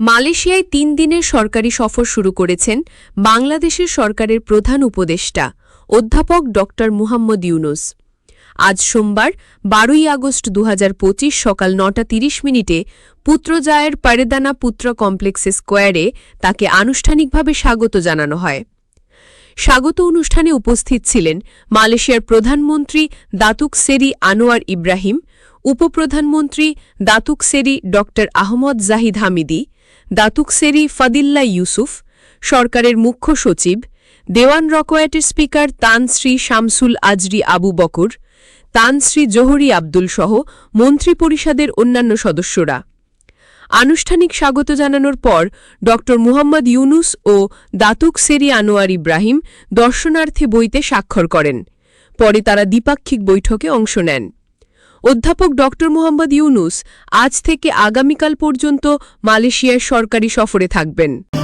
মালয়েশিয়ায় তিন দিনের সরকারি সফর শুরু করেছেন বাংলাদেশের সরকারের প্রধান উপদেষ্টা, অধ্যাপক ড. মুহাম্মদ ইউনুস। আজ সোমবার, বারোই আগস্ট দু হাজার পঁচিশ সকাল নটা তিরিশ মিনিটে পুত্রজায়ের পারেদানা পুত্র কমপ্লেক্সে স্কোয়ারে তাকে আনুষ্ঠানিকভাবে স্বাগত জানানো হয়। স্বাগত অনুষ্ঠানে উপস্থিত ছিলেন মালয়েশিয়ার প্রধানমন্ত্রী দাতুক সেরি আনোয়ার ইব্রাহিম উপপ্রধানমন্ত্রী দাতুক সেরি ড আহমদ জাহিদ হামিদি, দাতুক সেরি ফাদিল্লা ইউসুফ, সরকারের মুখ্য সচিব, Dewan রকোয়াটের speaker Tan Sri Shamsul Azri Abu Bakar, Tan Sri Johari Abdul সহ মন্ত্রিপরিষদের অন্যান্য সদস্যরা। আনুষ্ঠানিক স্বাগত জানানোর পর ড. মুহাম্মদ ইউনুস ও দাতুক সেরি আনোয়ার ইব্রাহিম দর্শনার্থে বইতে স্বাক্ষর করেন। পরে তারা দ্বিপাক্ষিক বৈঠকে অংশ নেন। অধ্যাপক ড মোহাম্মদ ইউনুস আজ থেকে আগামীকাল পর্যন্ত মালয়েশিয়ার সরকারি সফরে থাকবেন।